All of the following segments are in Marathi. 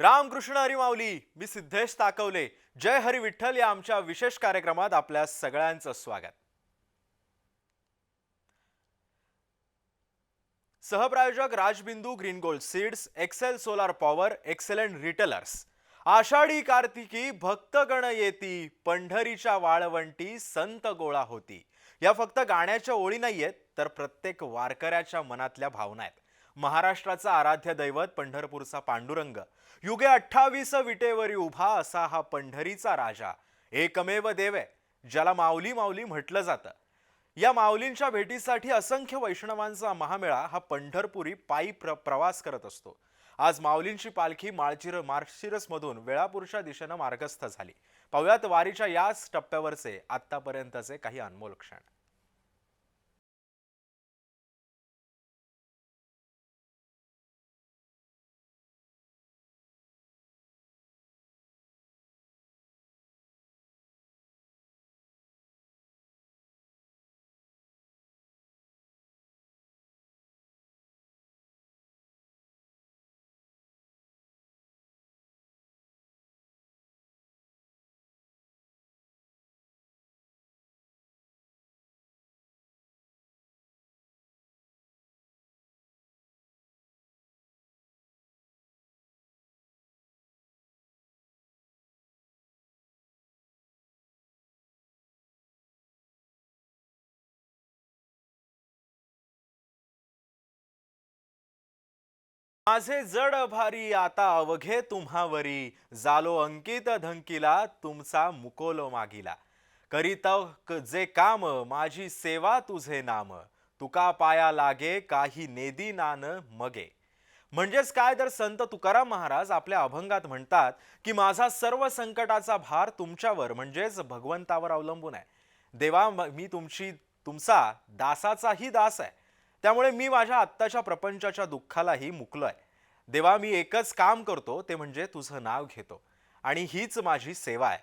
रामकृष्ण हरी मी सिद्धेश ताकवले. जय हरी विठ्ठल या आमच्या विशेष कार्यक्रमात आपल्या सगळ्यांचं स्वागत. सहप्रायोजक Rajbindu green gold seeds excel solar power excellent retailers. Ashadhi Kartiki भक्तगण येती पंढरीच्या वाळवंटी संत गोळा होती. या फक्त गाण्याच्या ओळी नाहीयेत तर प्रत्येक वारकऱ्याच्या मनातल्या भावना आहेत. महाराष्ट्राचा आराध्य दैवत पंढरपूरचा पांडुरंग. युगे अठ्ठावीस विटेवरी उभा असा हा पंढरीचा राजा. एकमेव देव आहे ज्याला माऊली माऊली म्हटलं जातं. या माऊलींच्या भेटीसाठी असंख्य वैष्णवांचा महामेळा हा पंढरपुरी पायी प्र प्रवास करत असतो. आज माऊलींची पालखी माळचिर मार्शिरसमधून वेळापूरच्या दिशेनं मार्गस्थ झाली. पाहुयात वारीच्या याच टप्प्यावरचे आत्तापर्यंतचे काही अनमोल क्षण. माझे जड भारी आता अवघे तुम्हावरी. जालो अंकित धंकीला तुमचा मुकोलो मागिला. करीत जे काम माझी सेवा तुझे नाम. तुका पाया लागे काही नेदी नान मगे. म्हणजेच काय तर संत तुकाराम महाराज आपल्या अभंगात म्हणतात की माझा सर्व संकटाचा भार तुमच्यावर म्हणजेच भगवंतावर अवलंबून आहे. देवा मी तुमची तुमचा दासाचाही दास आहे. त्यामुळे मी माझ्या आत्ताच्या प्रपंचाच्या दुःखालाही मुकलोय. देवा मी एकच काम करतो ते म्हणजे तुझं नाव घेतो. आणि हीच माझी सेवा आहे.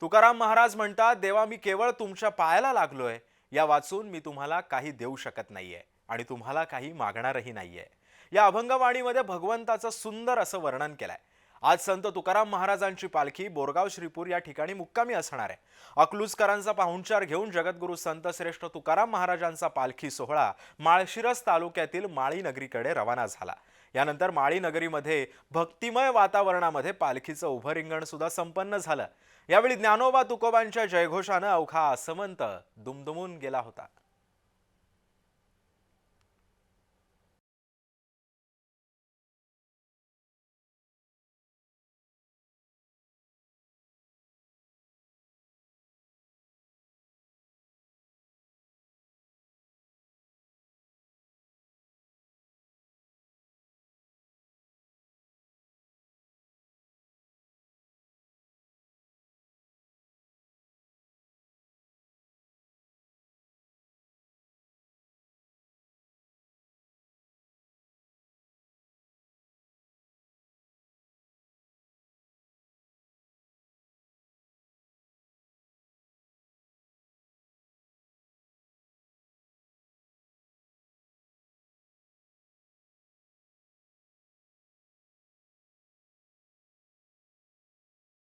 तुकाराम महाराज म्हणतात देवा मी केवळ तुमच्या पायाला लागलोय. या वाचून मी तुम्हाला काही देऊ शकत नाहीये आणि तुम्हाला काही मागणारही नाहीये. या अभंगवाणीमध्ये भगवंताचं सुंदर असं वर्णन केलंय. आज संत तुकाराम महाराजांची पालखी बोरगाव श्रीपूर या ठिकाणी मुक्कामी असणार आहे. अकलूजकरांचा पाहुणचार घेऊन जगद्गुरू संत श्रेष्ठ तुकाराम महाराजांचा पालखी सोहळा माळशिरस तालुक्यातील माळी नगरीकडे रवाना झाला. यानंतर माळी नगरीमध्ये भक्तिमय वातावरणामध्ये पालखीचं उभं रिंगण सुद्धा संपन्न झालं. यावेळी ज्ञानोबा तुकोबांच्या जयघोषानं अवघा असमंत दुमदुमून गेला होता.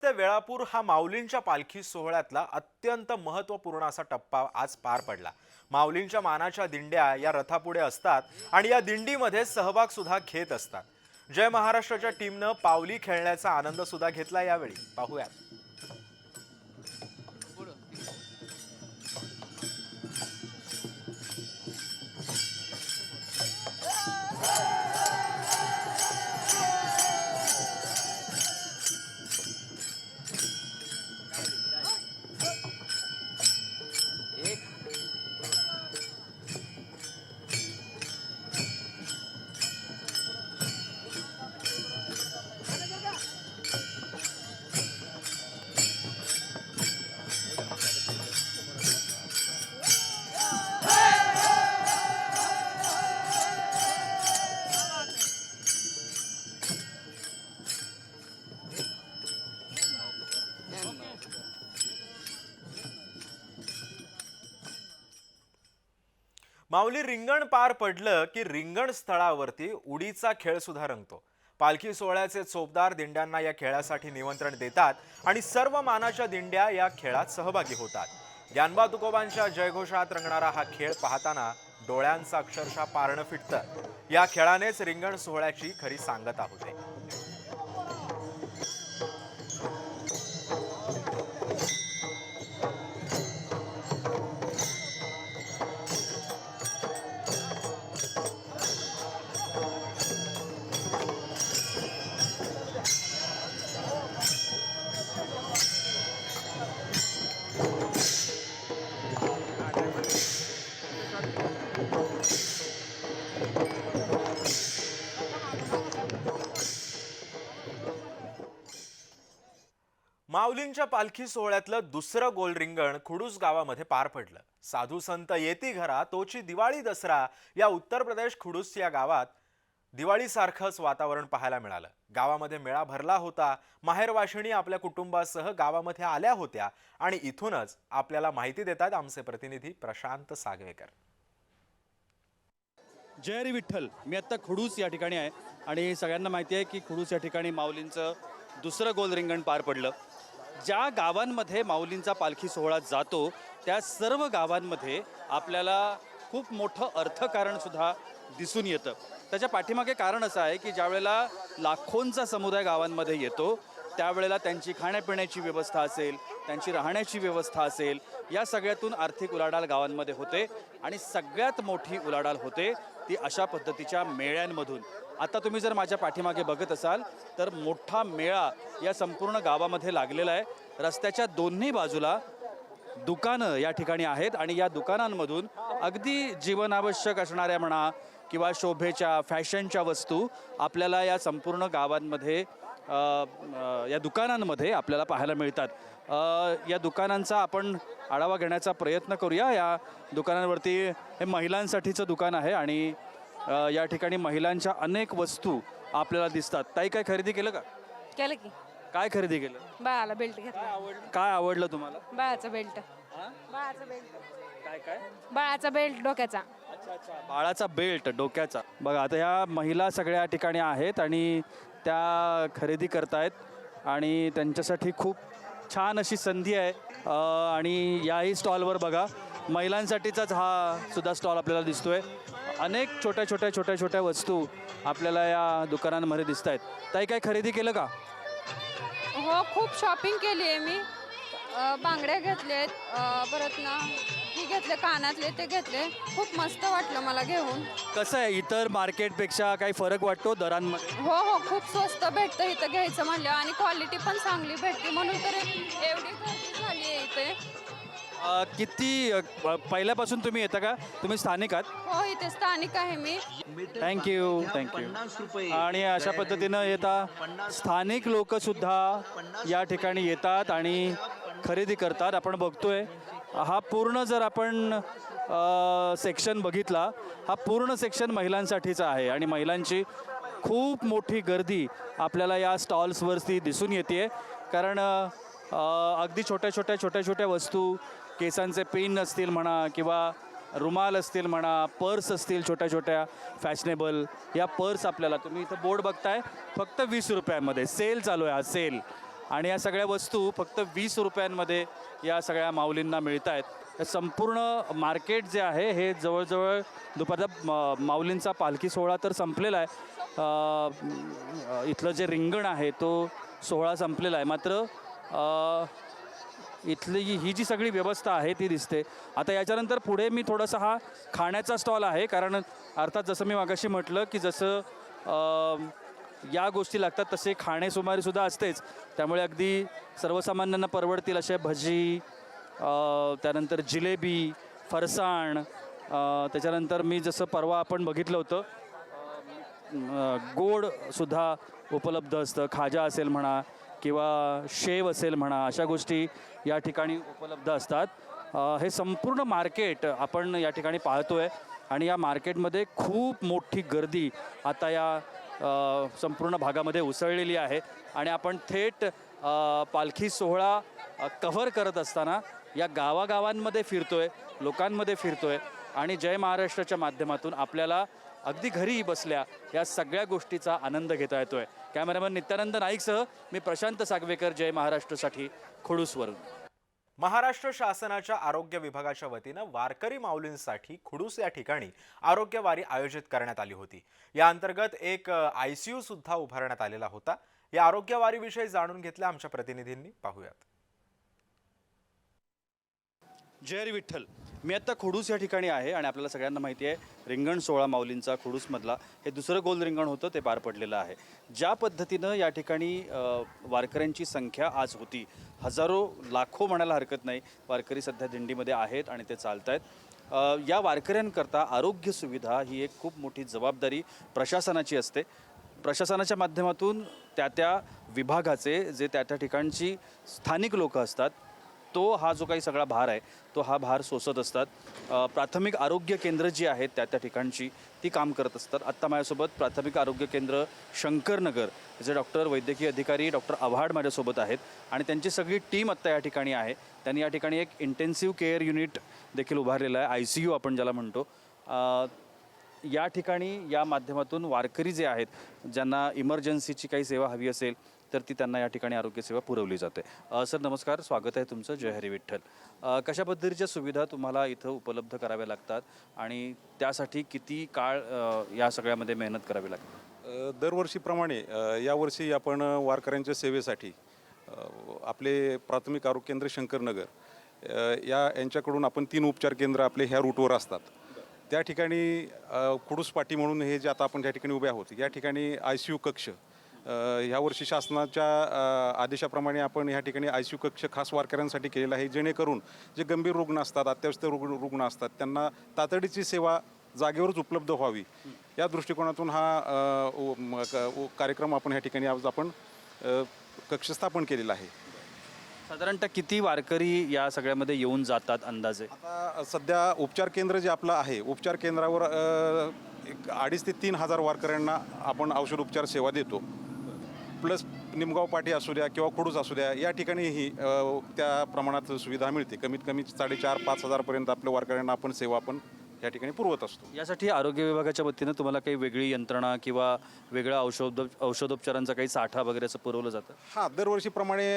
ते वेळापूर हा माऊलींच्या पालखी सोहळ्यातला अत्यंत महत्त्वपूर्ण असा टप्पा आज पार पडला. माऊलींच्या मानाच्या दिंड्या या रथापुढे असतात आणि या दिंडीमध्ये सहभाग सुद्धा घेत असतात. जय महाराष्ट्राच्या टीमनं पावली खेळण्याचा आनंद सुद्धा घेतला यावेळी. पाहूयात. माऊली रिंगण पार पडलं की रिंगण स्थळावरती उडीचा खेळ सुद्धा रंगतो. पालखी सोहळ्याचे चोपदार दिंड्यांना या खेळासाठी निमंत्रण देतात आणि सर्व मानाच्या दिंड्या या खेळात सहभागी होतात. ज्ञानबा तुकोबांच्या जयघोषात रंगणारा हा खेळ पाहताना डोळ्यांचं अक्षरशः पारणं फिटतं. या खेळानेच रिंगण सोहळ्याची खरी सांगता होते. माऊलींच्या पालखी सोहळ्यातलं दुसरं गोल रिंगण खुडूस गावामध्ये पार पडलं. साधू संत येती घरा तोची दिवाळी दसरा या उत्तर प्रदेश खुडूस या गावात दिवाळीसारखंच वातावरण पाहायला मिळालं. गावामध्ये मेळा भरला होता. माहेरवाशिणी आपल्या कुटुंबासह गावामध्ये आल्या होत्या आणि इथूनच आपल्याला माहिती देतात आमचे प्रतिनिधी प्रशांत सागवेकर. जय हरी विठ्ठल. मी आत्ता खुडूस या ठिकाणी आहे आणि सगळ्यांना माहिती आहे की खुडूस या ठिकाणी माऊलींचं दुसरं गोल रिंगण पार पडलं. ज्या गावांमध्ये माऊलींचा पालखी सोहळा जातो त्या सर्व गावांमध्ये आपल्याला खूप मोठं अर्थकारणसुद्धा दिसून येतं. त्याच्या पाठीमागे कारण असं आहे की ज्यावेळेला लाखोंचा समुदाय गावांमध्ये येतो त्यावेळेला त्यांची खाण्यापिण्याची व्यवस्था असेल त्यांची राहण्याची व्यवस्था असेल या सगळ्यातून आर्थिक उलाढाल गावांमध्ये होते आणि सगळ्यात मोठी उलाढाल होते ती अशा पद्धतीच्या मेळ्यांमधून. आता तुम्ही जर माझ्या पाठीमागे बघत असाल तर मोठा मेळा या संपूर्ण गावामध्ये लागलेला आहे. रस्त्याच्या दोन्ही बाजूला दुकानं या ठिकाणी आहेत आणि या दुकानांमधून अगदी जीवनावश्यक असणाऱ्या म्हणा किंवा शोभेच्या फॅशनच्या वस्तू आपल्याला या संपूर्ण गावांमध्ये या दुकानांमध्ये आपल्याला पाहायला मिळतात. या दुकानांचा आपण आढावा घेण्याचा प्रयत्न करूया. या दुकानांवरती हे महिलांसाठीचं दुकान आहे आणि अ, या ठिकाणी महिलांच्या अनेक वस्तू आपल्याला दिसतात. ताई काय खरेदी केलं का? केलं की. काय खरेदी केलं? बाळाला बेल्ट घेतला. काय आवडलं? तुम्हाला? बाळाचा बेल्ट? बाळाचा बेल्ट काय काय? बाळाचा बेल्ट डोक्याचा. बाळाचा बेल्ट डोक्याचा. बघा आता ह्या महिला सगळ्या ठिकाणी आहेत आणि त्या खरेदी करतायत आणि त्यांच्यासाठी खूप छान अशी संधी आहे. अं, आणि याही स्टॉलवर बघा महिलांसाठीचाच हा सुद्धा स्टॉल आपल्याला दिसतोय. अनेक छोट्या छोट्या छोट्या छोट्या वस्तू आपल्याला या दुकानांमध्ये दिसत आहेत ताई काय खरेदी केलं का? हो खूप शॉपिंग केली आहे मी. अं, बांगड्या घेतलेत अं, परत ना ही घेतले कानातले ते घेतले. खूप मस्त वाटलं मला घेऊन. कसं आहे इतर मार्केटपेक्षा काही फरक वाटतो दरांमध्ये? हो हो खूप स्वस्त भेटतं इथं घ्यायचं म्हणलं. आणि क्वालिटी पण चांगली भेटते म्हणून तर एवढी गर्दी झाली आहे इथे. अं, किती अं, पहिल्यापासून तुम्ही येता का? तुम्ही स्थानिक आहात? हो इथे स्थानिक आहे मी. थँक्यू थँक्यू आणि अशा पद्धतीनं येता स्थानिक लोक सुद्धा या ठिकाणी येतात आणि खरेदी करतात. आपण बघतोय हा पूर्ण जर आपण सेक्शन बघितला हा पूर्ण सेक्शन महिलांसाठीचा आहे आणि महिलांची खूप मोठी गर्दी आपल्याला या स्टॉल्सवरती दिसून येते कारण अ, अगदी छोट्या छोट्या छोट्या छोट्या वस्तू केसांचे पिन असतील म्हणा किंवा रुमाल असतील म्हणा पर्स असतील छोट्या छोट्या फॅशनेबल या पर्स आपल्याला तुम्ही इथं बोर्ड बघताय फक्त वीस रुपयांमध्ये. सेल चालू आहे हा सेल. आणि या सगळ्या वस्तू फक्त वीस रुपयांमध्ये या सगळ्या माऊलींना मिळत आहेत संपूर्ण मार्केट जे आहे हे जवळजवळ दुपारचा म- माऊलींचा पालखी सोहळा तर संपलेला आहे. इथलं जे रिंगण आहे तो सोहळा संपलेला आहे. मात्र इथली ही ही जी सगळी व्यवस्था आहे ती दिसते. आता याच्यानंतर पुढे मी थोडासा हा खाण्याचा स्टॉल आहे कारण अर्थात जसं मी मागाशी म्हटलं की जसं या गोष्टी लागतात तसे खाणे सुमारीसुद्धा असतेच. त्यामुळे अगदी सर्वसामान्यांना परवडतील असे भजी त्यानंतर जिलेबी फरसाण त्याच्यानंतर मी जसं परवा आपण बघितलं होतं गोडसुद्धा उपलब्ध असतं. खाजा असेल म्हणा किंवा शेव असेल म्हणा अशा गोष्टी या ठिकाणी उपलब्ध असतात. हे संपूर्ण मार्केट आपण या ठिकाणी पाहतो आहे आणि या मार्केटमध्ये खूप मोठी गर्दी आता या संपूर्ण भागामध्ये उसळलेली आहे. आणि आपण थेट पालखी सोहळा कव्हर करत असताना या गावागावांमध्ये फिरतोय लोकांमध्ये फिरतोय आणि जय महाराष्ट्राच्या माध्यमातून आपल्याला अगदी घरी बसल्या या सगळ्या गोष्टीचा आनंद घेता येतोय. कॅमेरामॅन नित्यानंद नाईकसह मी प्रशांत सागवेकर जय महाराष्ट्रसाठी खुडूसवरून. महाराष्ट्र शासनाच्या आरोग्य विभागाच्या वतीनं वारकरी माऊलींसाठी खुडूस या ठिकाणी आरोग्य वारी आयोजित करण्यात आली होती. या अंतर्गत एक आय सी यू सुद्धा उभारण्यात आलेला होता. या आरोग्य वारीविषयी जाणून घेतल्या आमच्या प्रतिनिधींनी. पाहूयात. जय विठ्ठल. मी आत्ता खुडूस या ठिकाणी आहे आणि आपल्याला सगळ्यांना माहिती आहे रिंगण सोळा माऊलींचा खुडूसमधला. हे दुसरं गोल रिंगण होतं ते पार पडलेलं आहे. ज्या पद्धतीनं या ठिकाणी वारकऱ्यांची संख्या आज होती हजारो लाखो म्हणायला हरकत नाही वारकरी सध्या दिंडीमध्ये आहेत आणि ते चालत आहेत या वारकऱ्यांकरता आरोग्य सुविधा ही एक खूप मोठी जबाबदारी प्रशासनाची असते. प्रशासनाच्या माध्यमातून त्या त्या विभागाचे जे त्या त्या ठिकाणची स्थानिक लोक असतात तो हा जो काही सगळा भार आहे तो हा भार सोसत असतात. प्राथमिक आरोग्य केंद्र जी आहेत त्या त्या ठिकाणची ती काम करत असतात. आत्ता माझ्यासोबत प्राथमिक आरोग्य केंद्र शंकरनगर जे डॉक्टर वैद्यकीय अधिकारी डॉक्टर आव्हाड माझ्यासोबत आहेत आणि त्यांची सगळी टीम आत्ता या ठिकाणी आहे. त्यांनी या ठिकाणी एक इंटेन्सिव्ह केअर युनिट देखील उभारलेलं आहे आय सी यू आपण ज्याला म्हणतो. या ठिकाणी या माध्यमातून वारकरी जे आहेत ज्यांना इमर्जन्सीची काही सेवा हवी असेल तर ती त्यांना या ठिकाणी आरोग्यसेवा पुरवली जाते. सर नमस्कार. स्वागत आहे तुमचं. जय हरी विठ्ठल. कशा पद्धतीच्या सुविधा तुम्हाला इथं उपलब्ध कराव्या लागतात आणि त्यासाठी किती काळ या सगळ्यामध्ये मेहनत करावी लागते? दरवर्षीप्रमाणे यावर्षी आपण वारकऱ्यांच्या सेवेसाठी आपले प्राथमिक आरोग्य केंद्र शंकरनगर या यांच्याकडून आपण तीन उपचार केंद्र आपले ह्या रूटवर असतात. त्या ठिकाणी अ, कुडूस पाटी म्हणून हे जे आता आपण ज्या ठिकाणी उभे आहोत या ठिकाणी आय सी यू कक्ष ह्या वर्षी शासनाच्या आदेशाप्रमाणे आपण ह्या ठिकाणी आय सी यू कक्ष खास वारकऱ्यांसाठी केलेला आहे जेणेकरून जे गंभीर रुग्ण असतात अत्यावश्यक रुग्ण रुग्ण असतात त्यांना तातडीची सेवा जागेवरच उपलब्ध व्हावी. या दृष्टिकोनातून हा कार्यक्रम आपण ह्या ठिकाणी आज आपण कक्ष स्थापन केलेला आहे. साधारणतः किती वारकरी या सगळ्यामध्ये येऊन जातात अंदाजे? आता सध्या उपचार केंद्र जे आपलं आहे उपचार केंद्रावर एक अडीच ते तीन हजार वारकऱ्यांना आपण औषध उपचार सेवा देतो. प्लस निमगाव पाठी असू द्या किंवा कुडूस असू द्या या ठिकाणीही त्या प्रमाणात सुविधा मिळते. कमीत कमी साडेचार पाच हजारपर्यंत आपल्या वारकऱ्यांना आपण सेवा आपण या ठिकाणी पुरवत असतो. यासाठी आरोग्य विभागाच्या वतीनं तुम्हाला काही वेगळी यंत्रणा किंवा वेगळ्या औषध औषधोपचारांचा काही साठा वगैरे असं पुरवलं जातं? हां दरवर्षीप्रमाणे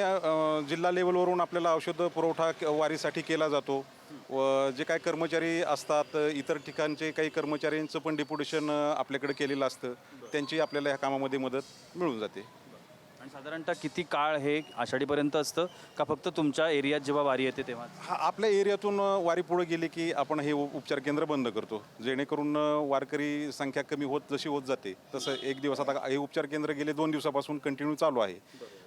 जिल्हा लेवलवरून आपल्याला औषध पुरवठा वारीसाठी केला जातो. व जे काही कर्मचारी असतात इतर ठिकाणचे काही कर्मचाऱ्यांचं पण डिप्युटेशन आपल्याकडे केलेलं असतं. त्यांची आपल्याला ह्या कामामध्ये मदत मिळून जाते. आणि साधारणतः किती काळ हे आषाढीपर्यंत असतं का फक्त तुमच्या एरियात जेव्हा वारी येते तेव्हा? हा आपल्या एरियातून वारी पुढे गेली की आपण हे उ- उपचार केंद्र बंद करतो. जेणेकरून वारकरी संख्या कमी होत जशी होत जाते तसं एक दिवस आता हे उपचार केंद्र गेले दोन दिवसापासून कंटिन्यू चालू आहे.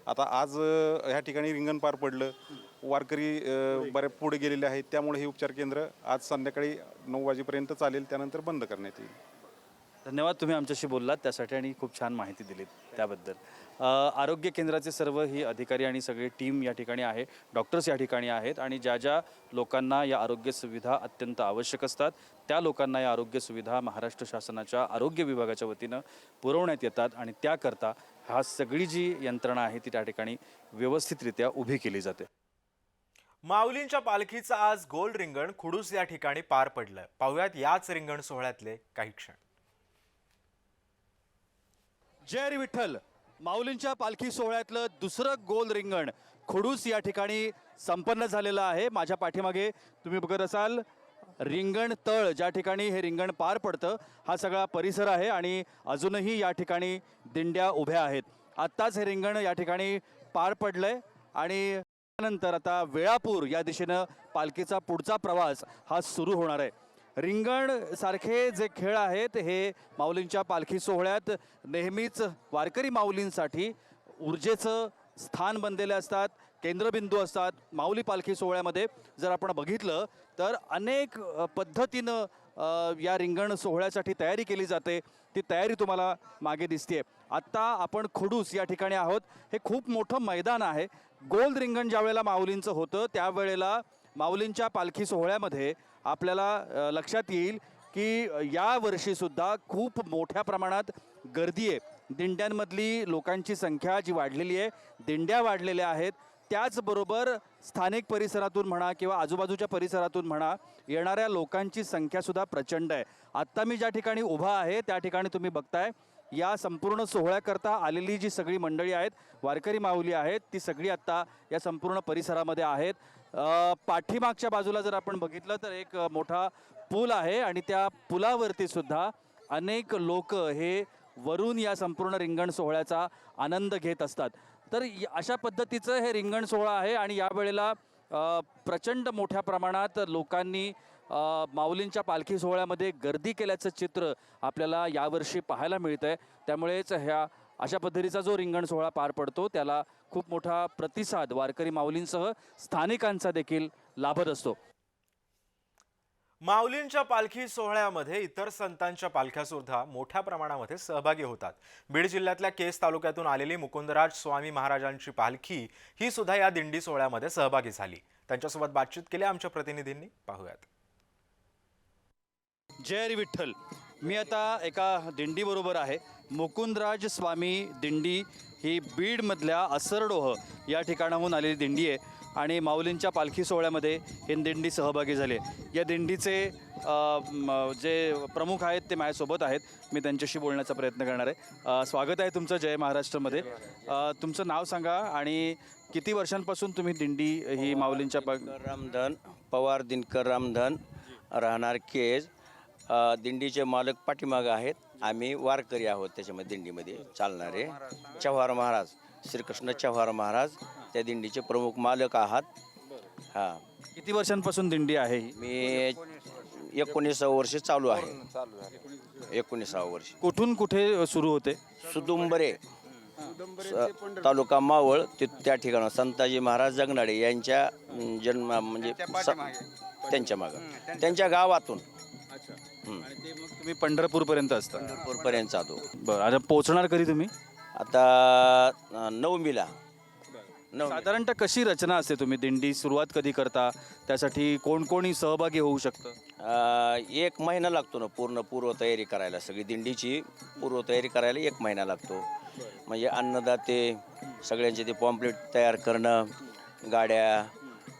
आता आज अ, ह्या ठिकाणी रिंगण पार पडलं. वारकरी अ, बऱ्या पुढे गेलेले आहेत. त्यामुळे हे उपचार केंद्र आज संध्याकाळी नऊ वाजेपर्यंत चालेल. त्यानंतर बंद करण्यात येईल. धन्यवाद तुम्ही आमच्याशी बोललात. त्यासाठी आणि खूप छान माहिती दिलीत त्याबद्दल. आरोग्य केंद्राचे सर्व ही अधिकारी आणि सगळी टीम या ठिकाणी आहे. डॉक्टर्स या ठिकाणी आहेत आणि ज्या ज्या लोकांना या आरोग्य सुविधा अत्यंत आवश्यक असतात त्या लोकांना या आरोग्य सुविधा महाराष्ट्र शासनाच्या आरोग्य विभागाच्या वतीनं पुरवण्यात येतात आणि त्याकरता हा सगळी जी यंत्रणा आहे ती त्या ठिकाणी व्यवस्थितरित्या उभी केली जाते. माऊलींच्या पालखीचं आज गोल रिंगण खुडूस या ठिकाणी पार पडलं पाहुयात याच रिंगण सोहळ्यातले काही क्षण. जय विठ्ठल. माऊलींच्या पालखी सोहळ्यातलं दुसरं गोल रिंगण खुडूस या ठिकाणी संपन्न झालेलं आहे. माझ्या पाठीमागे तुम्ही बघत असाल रिंगण तळ ज्या ठिकाणी हे रिंगण पार पडतं हा सगळा परिसर आहे आणि अजूनही या ठिकाणी दिंड्या उभ्या आहेत. आत्ताच हे रिंगण या ठिकाणी पार पडलंय आणि त्यानंतर आता वेळापूर या दिशेनं पालखीचा पुढचा प्रवास हा सुरू होणार आहे. रिंगण सारखे जे खेळ आहेत हे माऊलींच्या पालखी सोहळ्यात नेहमीच वारकरी माऊलींसाठी ऊर्जेचं स्थान बनलेले असतात केंद्रबिंदू असतात माऊली पालखी सोहळ्यामध्ये. जर आपण बघितलं तर अनेक पद्धतीनं या रिंगण सोहळ्यासाठी तयारी केली जाते. ती तयारी तुम्हाला मागे दिसते आत्ता आपण खुडूस या ठिकाणी आहोत. हे खूप मोठं मैदान आहे. गोल रिंगण ज्या वेळेला माऊलींचं होतं त्यावेळेला माऊलींच्या पालखी सोहळ्यामध्ये आपल्याला लक्षात येईल की यावर्षीसुद्धा या वर्षीसुद्धा खूप मोठ्या प्रमाणात गर्दी आहे. दिंड्यांमधली लोकांची संख्या जी वाढलेली आहे दिंड्या वाढलेल्या आहेत त्याचबरोबर स्थानिक परिसरातून म्हणा किंवा आजूबाजूच्या परिसरातून म्हणा येणाऱ्या लोकांची संख्यासुद्धा प्रचंड आहे. आत्ता मी ज्या ठिकाणी उभा आहे त्या ठिकाणी तुम्ही बघताय या संपूर्ण सोहळ्याकरता आलेली जी सगळी मंडळी आहेत वारकरी माऊली आहेत ती सगळी आत्ता या संपूर्ण परिसरामध्ये आहेत. पाठीमागच्या बाजूला जर आपण बघितलं तर एक मोठा पूल आहे आणि त्या पुलावरती सुद्धा अनेक लोक हे वरून या संपूर्ण रिंगण सोहळ्याचा आनंद घेत असतात. तर अशा पद्धतीचं हे रिंगण सोहळा आहे आणि यावेळेला वेळेला प्रचंड मोठ्या प्रमाणात लोकांनी माऊलींच्या पालखी सोहळ्यामध्ये गर्दी केल्याचं चित्र आपल्याला यावर्षी पाहायला मिळतं आहे त्यामुळेच ह्या अशा पद्धतीचा जो रिंगण सोहळा पार पडतो त्याला खूप मोठा प्रतिसाद वारकरी माऊलींसह स्थानिकांचा देखील लाभत असतो. माऊलींच्या पालखी सोहळ्यामध्ये इतर संतांच्या पालख्या सुद्धा मोठ्या प्रमाणामध्ये सहभागी होतात. बीड जिल्ह्यातल्या केस तालुक्यातून आलेली मुकुंदराज स्वामी महाराजांची पालखी ही सुद्धा या दिंडी सोहळ्यामध्ये सहभागी झाली. त्यांच्यासोबत बातचीत केली आमच्या प्रतिनिधींनी. पाहूयात. जय हरी विठ्ठल. मी आता एका दिंडीबरोबर आहे. मुकुंदराज स्वामी दिंडी ही बीडमधल्या असरडोह या ठिकाणाहून आलेली दिंडी आहे आणि माऊलींच्या पालखी सोहळ्यामध्ये ही दिंडी सहभागी झाली आहे. या दिंडीचे जे प्रमुख आहेत ते माझ्यासोबत आहेत. मी त्यांच्याशी बोलण्याचा प्रयत्न करणार आहे. स्वागत आहे तुमचं जय महाराष्ट्रमध्ये. तुमचं नाव सांगा आणि किती वर्षांपासून तुम्ही दिंडी ही माऊलींच्या पा रामधन पवार दिनकर रामधन राहणार केज. अ, दिंडीचे मालक पाठीमागं आहेत. आम्ही वारकरी आहोत त्याच्यामध्ये दिंडीमध्ये चालणारे. चव्हार महाराज श्रीकृष्ण चव्हार महाराज त्या दिंडीचे प्रमुख मालक आहात. हां. किती वर्षांपासून दिंडी आहे ही? मी एकोणीसावं वर्ष चालू आहे. एकोणीसावं वर्ष. कुठून कुठे सुरू होते? सुदुंबरे स- तालुका मावळ ते त्या ठिकाणं संताजी महाराज जगनाडे यांच्या अं, जन्म म्हणजे स- त्यांच्या मागं. त्यांच्या गावातून. आणि ते मग तुम्ही पंढरपूरपर्यंत असता. पर्यंत जातो. बरं आता पोहोचणार कधी तुम्ही? आता नवमीला. नवमी. साधारणतः कशी रचना असते तुम्ही? दिंडी सुरुवात कधी करता? त्यासाठी कोण कोणी सहभागी होऊ शकतं? अं, एक महिना लागतो ना पूर्ण पूर्वतयारी करायला. सगळी दिंडीची पूर्वतयारी करायला एक महिना लागतो. म्हणजे अन्नदाते सगळ्यांचे ते पॉम्प्लेट तयार करणं गाड्या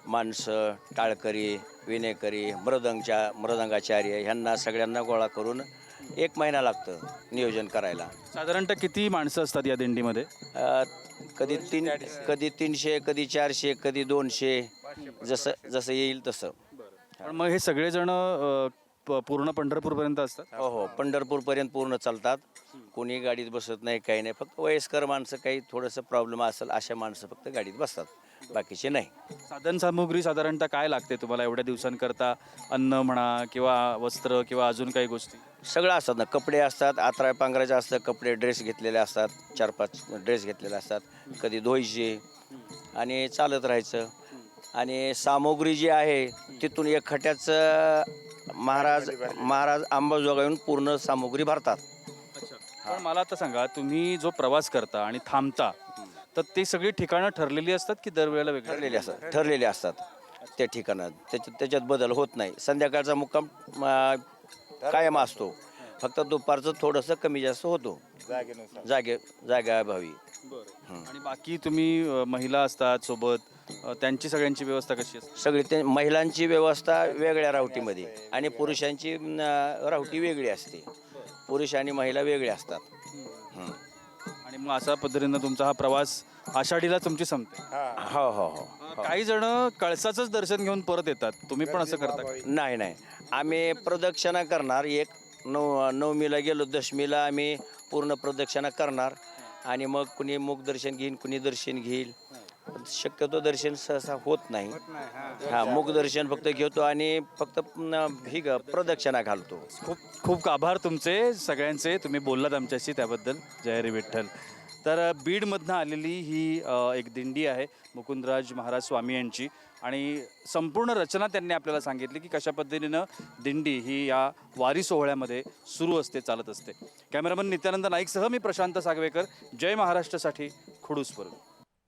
माणसं टाळकरी विनेकरी मृदंगच्या मृदंगाचार्य ह्यांना सगळ्यांना गोळा करून एक महिना लागतं नियोजन करायला. साधारणतः किती माणसं असतात या दिंडीमध्ये? अ, कधी तीन कधी तीनशे कधी चारशे कधी दोनशे जसं जसं येईल तसं. पण मग हे सगळेजण अं, प- पूर्ण पंढरपूरपर्यंत असतात? हो हो. पंढरपूरपर्यंत पूर्ण चालतात. कोणी गाडीत बसत नाही काही नाही. फक्त वयस्कर माणसं काही थोडंसं प्रॉब्लेम असेल अशा माणसं फक्त गाडीत बसतात. बाकीचे नाही. साधन सामुग्री साधारणतः काय लागते तुम्हाला एवढ्या दिवसांकरता? अन्न म्हणा किंवा वस्त्र किंवा अजून काही गोष्टी? सगळं असतात ना. कपडे असतात आत्राय पांघरायचे असतात कपडे ड्रेस घेतलेले असतात चार पाच ड्रेस घेतलेले असतात. कधी धुवायचे आणि चालत राहायचं. आणि सामुग्री जी आहे तिथून एक खट्याचं महाराज महाराज अंबाजोगाईहून पूर्ण सामुग्री भरतात. पण मला आता सांगा तुम्ही जो प्रवास करता आणि थांबता तर ते सगळी ठिकाणं ठरलेली असतात की दरवेळेला वेगळे? ठरलेले असतात ठरलेले असतात. त्या ठिकाणात त्याच्यात त्याच्यात बदल होत नाही. संध्याकाळचा मुक्काम अं, कायम असतो. फक्त दुपारचं थोडंसं कमी जास्त होतो. जागे जाग्याभावी आणि बाकी तुम्ही अ, महिला असतात सोबत अ, त्यांची सगळ्यांची व्यवस्था कशी असते? सगळी ते महिलांची व्यवस्था वेगळ्या रावटीमध्ये आणि पुरुषांची अं, रावटी वेगळी असते. पुरुष आणि महिला वेगळे असतात. हं. आणि मग अशा पद्धतीनं तुमचा हा प्रवास आषाढीला तुमची संपते. हो. हो हो काही जण कळसाचंच दर्शन घेऊन परत येतात. तुम्ही पण असं करता का? नाही नाही. आम्ही प्रदक्षिणा करणार. एक नऊ नवमीला गेलो दशमीला आम्ही पूर्ण प्रदक्षिणा करणार. आणि मग कुणी मुख दर्शन घेईन कुणी दर्शन घेईल. शक्यतो दर्शन सहसा होत नाही. हा मुख दर्शन फक्त घेतो आणि फक्त न- ही ग- प्रदक्षिणा घालतो. खूप खूप आभार तुमचे सगळ्यांचे. तुम्ही बोललात आमच्याशी त्याबद्दल. जय हरी विठ्ठल. तर बीडमधनं आलेली ही अ, एक दिंडी आहे मुकुंदराज महाराज स्वामी यांची आणि संपूर्ण रचना त्यांनी आपल्याला सांगितली की कशा पद्धतीनं दिंडी ही या वारी सोहळ्यामध्ये सुरू असते चालत असते. कॅमेरामन नित्यानंद नाईकसह मी प्रशांत सागवेकर. जय महाराष्ट्रासाठी खुडूसवरून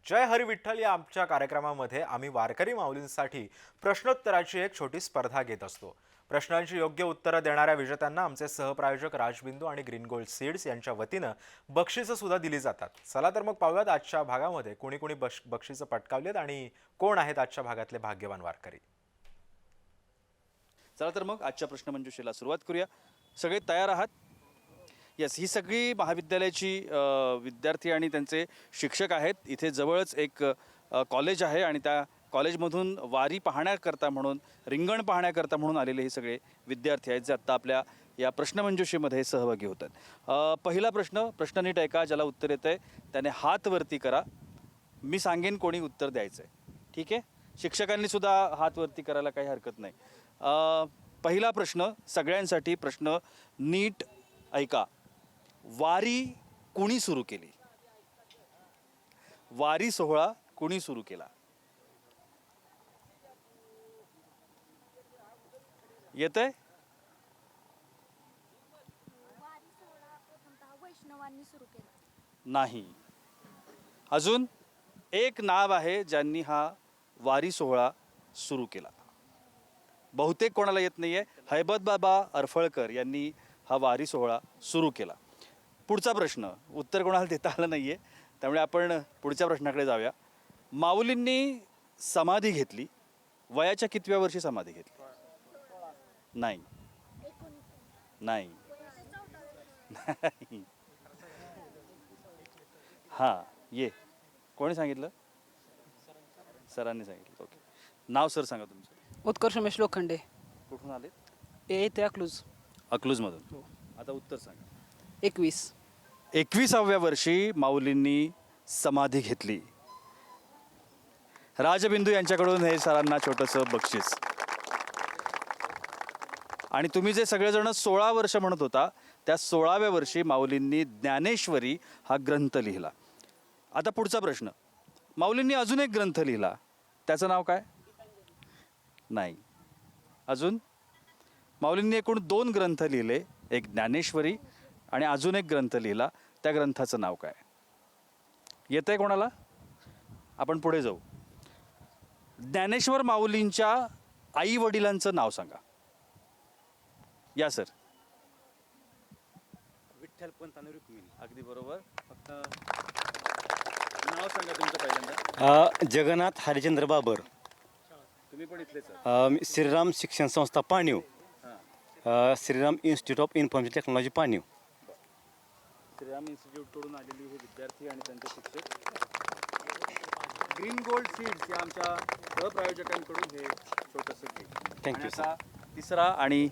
जय हरी विठ्ठल या आमच्या कार्यक्रमामध्ये आम्ही वारकरी माऊलींसाठी प्रश्नोत्तराची एक छोटी स्पर्धा घेत असतो. प्रश्नांची योग्य उत्तरं देणाऱ्या विजेत्यांना आमचे सहप्रायोजक राजबिंदू आणि ग्रीन गोल्ड सीड्स यांच्या वतीनं बक्षिसं सुद्धा दिली जातात. चला तर मग पाहूयात आजच्या भागामध्ये कोणी कोणी बक्ष बक्षिसं पटकावलेत आणि कोण आहेत आजच्या भागातले भाग्यवान वारकरी? चला तर मग आजच्या प्रश्नमंजुषेला सुरुवात करूया. सगळे तयार आहात? येस ही सगळी महाविद्यालयाची विद्यार्थी आणि त्यांचे शिक्षक आहेत. इथे जवळच एक कॉलेज आहे आणि त्या कॉलेजमधून वारी पाहण्याकरता म्हणून रिंगण पाहण्याकरता म्हणून आलेले हे सगळे विद्यार्थी आहेत जे आत्ता आपल्या या प्रश्नमंजुषेमध्ये सहभागी होतात पहिला प्रश्न प्रश्न नीट ऐका ज्याला उत्तर येतं आहे त्याने हात वरती करा. मी सांगेन कोणी उत्तर द्यायचं आहे ठीक आहे? शिक्षकांनी सुद्धा हात वरती करायला काही हरकत नाही. पहिला प्रश्न सगळ्यांसाठी प्रश्न नीट ऐका. वारी कुणी सुरू केली? वारी सोहळा कुणी सुरू केला? येत आहे नाही. अजून एक नाव आहे ज्यांनी हा वारी सोहळा सुरू केला. बहुतेक कोणाला येत नाहीये. हैबत बाबा अरफळकर यांनी हा वारी सोहळा सुरू केला. पुढचा प्रश्न. उत्तर कोणाला देता आलं नाहीये. त्यामुळे आपण पुढच्या प्रश्नाकडे जाऊया. माऊलींनी समाधी घेतली. वयाच्या कितव्या वर्षी समाधी घेतली? नाही. नाही. नाही. हां ये. कोणी सांगितलं? सरांनी सांगितलं. ओके. नाव सर सांगा तुमचं. उत्कर्ष रमेश लोखंडे कुठून आले? ए ते अकलूज. अकलूजमधून. आता उत्तर सांगा. एकवीस. एकविसाव्या वर्षी माऊलींनी समाधी घेतली. राजबिंदू यांच्याकडून हे सरांना छोटंसं बक्षीस. आणि तुम्ही जे सगळेजण सोळा वर्ष म्हणत होता त्या सोळाव्या वर्षी माऊलींनी ज्ञानेश्वरी हा ग्रंथ लिहिला. आता पुढचा प्रश्न. माऊलींनी अजून एक ग्रंथ लिहिला. त्याचं नाव काय? नाही. अजून? माऊलींनी एकूण दोन ग्रंथ लिहिले. एक ज्ञानेश्वरी आणि अजून एक ग्रंथ लिहिला. त्या ग्रंथाचं नाव काय? येत आहे कोणाला? आपण पुढे जाऊ. ज्ञानेश्वर माऊलींच्या आई वडिलांचं नाव सांगा. या सर. विठ्ठल पंत आणि रुक्मिणी. अगदी बरोबर. फक्त नाव सांगा तुमचं पहिल्यांदा. अ, जगन्नाथ हरिचंद्र बाबर. तुम्ही पण इथलेच आहात. अ, मी श्रीराम शिक्षण संस्था पाणीव. अ, Shriram institute of information technology Paniv. Shriram इन्स्टिट्यूटकडून आलेली हे विद्यार्थी आणि त्यांचे शिक्षक. ग्रीन गोल्ड सीड्स या आमच्या सहप्रायोजकांकडून हे छोटंसं गिफ्ट sir. आता तिसरा आणि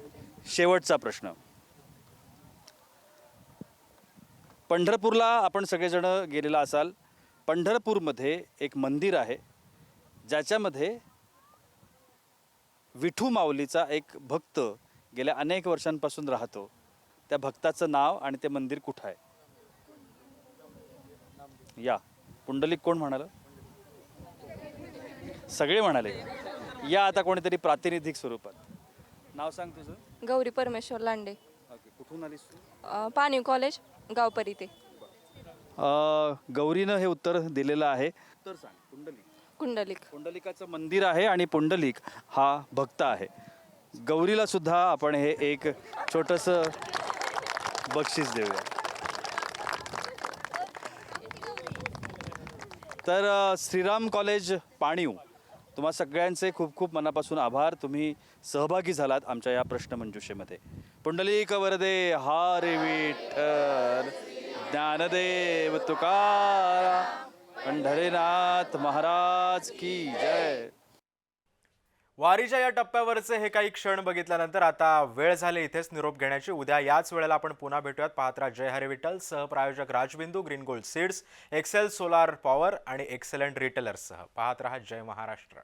शेवटचा प्रश्न. पंढरपूरला आपण सगळेजण गेलेला असाल. पंढरपूरमध्ये एक मंदिर आहे. ज्याच्यामध्ये विठू माऊलीचा एक भक्त गेल्या अनेक वर्षांपासून राहतो. त्या भक्ताचं नाव आणि ते मंदिर कुठं आहे? या. पुंडलिक कोण म्हणाल? सगळे म्हणाले. या आता कोणीतरी प्रातिनिधिक स्वरूपात. नाव सांग तुझं. गौरी परमेश्वर लांडे. ओके कुठून आलीस तू? अ, पाणीव कॉलेज गावपरी ते अ, गौरीनं हे उत्तर दिलेलं आहे. उत्तर सांग पुंडलिक. कुंडलिक. पुंडलिकाचं मंदिर आहे आणि पुंडलिक हा भक्त आहे. गौरीला सुद्धा आपण हे एक छोटस बक्षीस देऊया. तर श्रीराम कॉलेज पाणीव तुम्हा सगळ्यांचे खूप खूप मनापासून आभार. तुम्ही सहभागी झालात आमच्या या प्रश्नमंजुषेमध्ये. पुंडलिक वरदे हारे विठ्ठल ज्ञानदेव तुकारा पंढरीनाथ महाराज की जय. वारीच्या या टप्प्यावरचे हे काही क्षण बघितल्यानंतर आता वेळ झाले इथेच निरोप घेण्याची. उद्या याच वेळेला आपण पुन्हा भेटूयात. पाहत्रा जय हरे Vitthal. सहप्रायोजक Rajbindu green gold seeds Excel solar power आणि एक्सेलंट रिटेलर्ससह. पाहत रहा जय महाराष्ट्र.